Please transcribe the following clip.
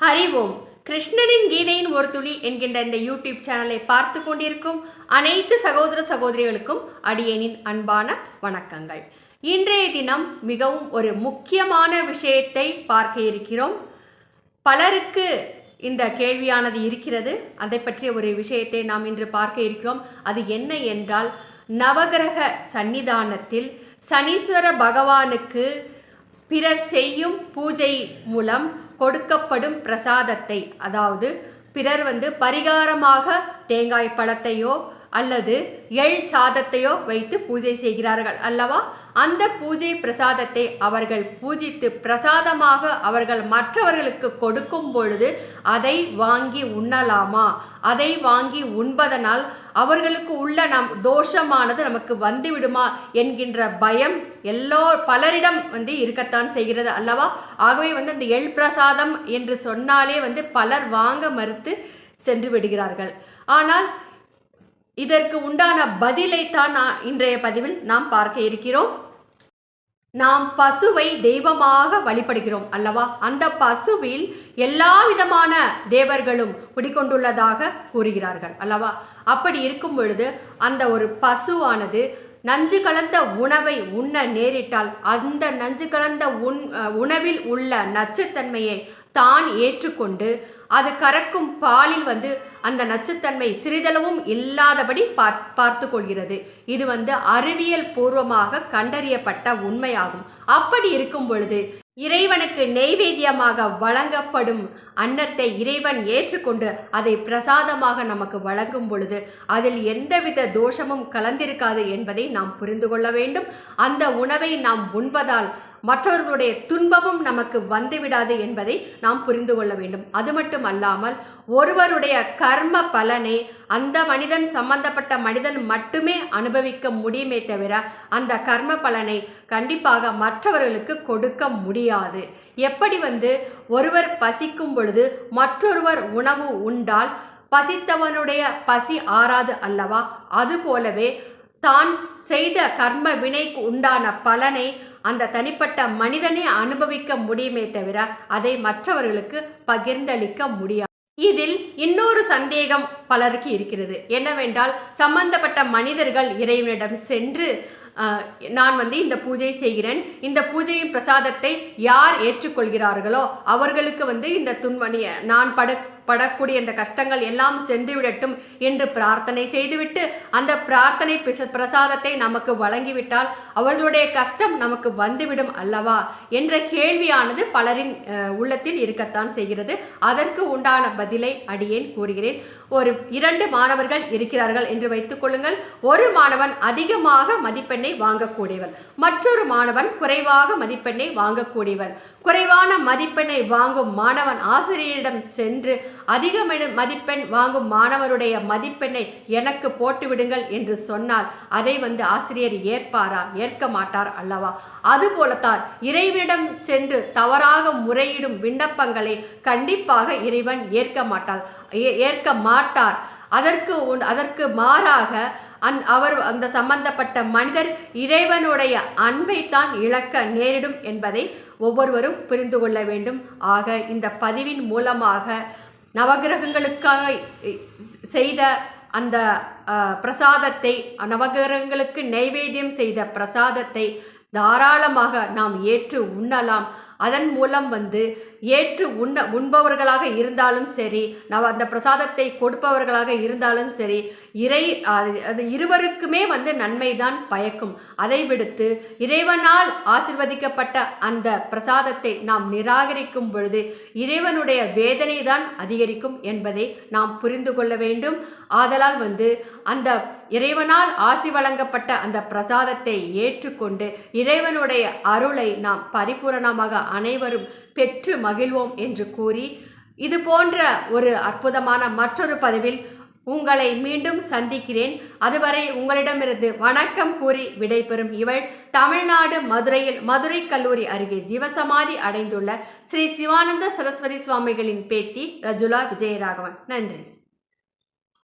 ஹரி ஓம் கிருஷ்ணனின் கீதையின் ஒரு துளி என்கின்ற இந்த யூடியூப் சேனலை பார்த்து கொண்டிருக்கும் அனைத்து சகோதர சகோதரிகளுக்கும் அடியேனின் அன்பான வணக்கங்கள். இன்றைய தினம் மிகவும் ஒரு முக்கியமான விஷயத்தை பார்க்க இருக்கிறோம். பலருக்கு இந்த கேள்வியானது இருக்கிறது. அதை பற்றிய ஒரு விஷயத்தை நாம் இன்று பார்க்க இருக்கிறோம். அது என்ன என்றால் நவகிரக சன்னிதானத்தில் சனீஸ்வர பகவானுக்கு பிறர் செய்யும் பூஜை மூலம் கொடுக்கப்படும் பிரசாதத்தை. அதாவது பிறர் வந்து பரிகாரமாக தேங்காய் பழத்தையோ அல்லது எள் சாதத்தையோ வைத்து பூஜை செய்கிறார்கள் அல்லவா? அந்த பூஜை பிரசாதத்தை அவர்கள் பூஜித்து பிரசாதமாக அவர்கள் மற்றவர்களுக்கு கொடுக்கும் பொழுது அதை வாங்கி உண்ணலாமா? அதை வாங்கி உண்பதனால் அவர்களுக்கு உள்ள நம் தோஷமானது நமக்கு வந்துவிடுமா என்கின்ற பயம் எல்லோ பலரிடம் வந்து இருக்கத்தான் செய்கிறது அல்லவா? ஆகவே வந்து அந்த எள் பிரசாதம் என்று சொன்னாலே வந்து பலர் வாங்க மறுத்து சென்று விடுகிறார்கள். ஆனால் இதற்கு உண்டான பதிலை தான் நான் இன்றைய பதிவில் நாம் பார்க்க இருக்கிறோம். நாம் பசுவை தெய்வமாக வழிபடுகிறோம் அல்லவா? அந்த பசுவில் எல்லா விதமான தேவர்களும் குடிக்கொண்டுள்ளதாக கூறுகிறார்கள் அல்லவா? அப்படி இருக்கும் பொழுது அந்த ஒரு பசுவானது நஞ்சு கலந்த உணவை உண்ண நேரிட்டால் அந்த நஞ்சு கலந்த உண் உணவில் உள்ள நச்சுத்தன்மையை தான் ஏற்றுக்கொண்டு அது கறக்கும் பாலில் வந்து அந்த நச்சுத்தன்மை சிறிதளவும் இல்லாதபடி பார் பார்த்து கொள்கிறது இது வந்து அறிவியல் பூர்வமாக கண்டறியப்பட்ட உண்மையாகும். அப்படி இருக்கும் பொழுது இறைவனுக்கு நெய்வேத்தியமாக வழங்கப்படும் அன்னத்தை இறைவன் ஏற்றுக்கொண்டு அதை பிரசாதமாக நமக்கு வழங்கும் பொழுது அதில் எந்தவித தோஷமும் கலந்திருக்காது என்பதை நாம் புரிந்து கொள்ள வேண்டும். அந்த உணவை நாம் உண்பதால் மற்றவர்களுடைய துன்பமும் நமக்கு வந்துவிடாது என்பதை நாம் புரிந்து கொள்ள வேண்டும். அது மட்டும் அல்லாமல் ஒருவருடைய கர்ம பலனை அந்த மனிதன் சம்பந்தப்பட்ட மனிதன் மட்டுமே அனுபவிக்க முடியுமே தவிர அந்த கர்ம பலனை கண்டிப்பாக மற்றவர்களுக்கு கொடுக்க முடியாது. எப்படி வந்து ஒருவர் பசிக்கும் பொழுது மற்றொருவர் உணவு உண்டால் பசித்தவனுடைய பசி ஆறாது அல்லவா? அதுபோலவே தான் செய்த கர்ம வினைக்கு உண்டான பலனை அந்த தனிப்பட்ட மனிதனே அனுபவிக்க முடியுமே தவிர அதை மற்றவர்களுக்கு பகிர்ந்தளிக்க முடியாது. இதில் இன்னொரு சந்தேகம் பலருக்கு இருக்கிறது. என்னவென்றால் சம்பந்தப்பட்ட மனிதர்கள் இறைவனிடம் சென்று நான் வந்து இந்த பூஜை செய்கிறேன். இந்த பூஜையின் பிரசாதத்தை யார் ஏற்றுக்கொள்கிறார்களோ அவர்களுக்கு வந்து இந்த துன்பணிய நான் படு படக்கூடிய இந்த கஷ்டங்கள் எல்லாம் சென்று விடட்டும் என்று பிரார்த்தனை செய்துவிட்டு அந்த பிரார்த்தனை பிரசாதத்தை நமக்கு வழங்கிவிட்டால் அவர்களுடைய கஷ்டம் நமக்கு வந்துவிடும் அல்லவா என்ற கேள்வியானது பலரின் உள்ளத்தில் இருக்கத்தான் செய்கிறது. அதற்கு உண்டான பதிலை அடியேன் கூறுகிறேன். ஒரு இரண்டு மாணவர்கள் இருக்கிறார்கள் என்று வைத்துக் கொள்ளுங்கள். ஒரு மாணவன் அதிகமாக மதிப்பெண்ணை மதிப்பெண்ணை வாங்கக்கூடியவன். மற்றொரு மாணவன் குறைவாக மதிப்பெண்ணை வாங்கக்கூடியவன். குறைவான மதிப்பெண்ணை வாங்கும் மாணவன் ஆசிரியரிடம் சென்று அதிக மதிப்பெண் வாங்கும் மாணவருடைய மதிப்பெண்ணை எனக்கு போட்டுவிடுங்கள் என்று சொன்னால் அதை வந்து ஆசிரியர் ஏற்பாரா? ஏற்க மாட்டார் அல்லவா? அதுபோலத்தான் இறைவனிடம் சென்று தவறாக முறையிடும் விண்ணப்பங்களை கண்டிப்பாக இறைவன் ஏற்க மாட்டார் ஏற்க மாட்டார். அதற்கு அதற்கு மாறாக அந் அவர் அந்த சம்பந்தப்பட்ட மனிதர் இறைவனுடைய அன்பை தான் இழக்க நேரிடும் என்பதை ஒவ்வொருவரும் புரிந்து கொள்ள வேண்டும். ஆக இந்த பதிவின் மூலமாக நவகிரகங்களுக்காக செய்த அந்த பிரசாதத்தை நவகிரகங்களுக்கு நைவேத்தியம் செய்த பிரசாதத்தை தாராளமாக நாம் ஏற்று உண்ணலாம். அதன் மூலம் வந்து ஏற்று உண்ண உண்பவர்களாக இருந்தாலும் சரி நவ அந்த பிரசாதத்தை கொடுப்பவர்களாக இருந்தாலும் சரி இறை அது இருவருக்குமே வந்து நன்மைதான் பயக்கும். அதை விடுத்து இறைவனால் ஆசிர்வதிக்கப்பட்ட அந்த பிரசாதத்தை நாம் நிராகரிக்கும் பொழுது இறைவனுடைய வேதனை தான் அதிகரிக்கும் என்பதை நாம் புரிந்து கொள்ள வேண்டும். ஆதலால் வந்து அந்த இறைவனால் ஆசி வழங்கப்பட்ட அந்த பிரசாதத்தை ஏற்றுக்கொண்டு இறைவனுடைய அருளை நாம் பரிபூரணமாக அனைவரும் பெற்று மகிழ்வோம் என்று கூறி இது போன்ற ஒரு அற்புதமான மற்றொரு பதிவில் உங்களை மீண்டும் சந்திக்கிறேன். அதுவரை உங்களிடமிருந்து வணக்கம் கூறி விடைபெறும் இவள் தமிழ்நாடு மதுரையில் மதுரை கல்லூரி அருகே ஜீவசமாதி அடைந்துள்ள ஸ்ரீ சிவானந்த சரஸ்வதி சுவாமிகளின் பேத்தி ரஜுலா விஜயராகவன். நன்றி.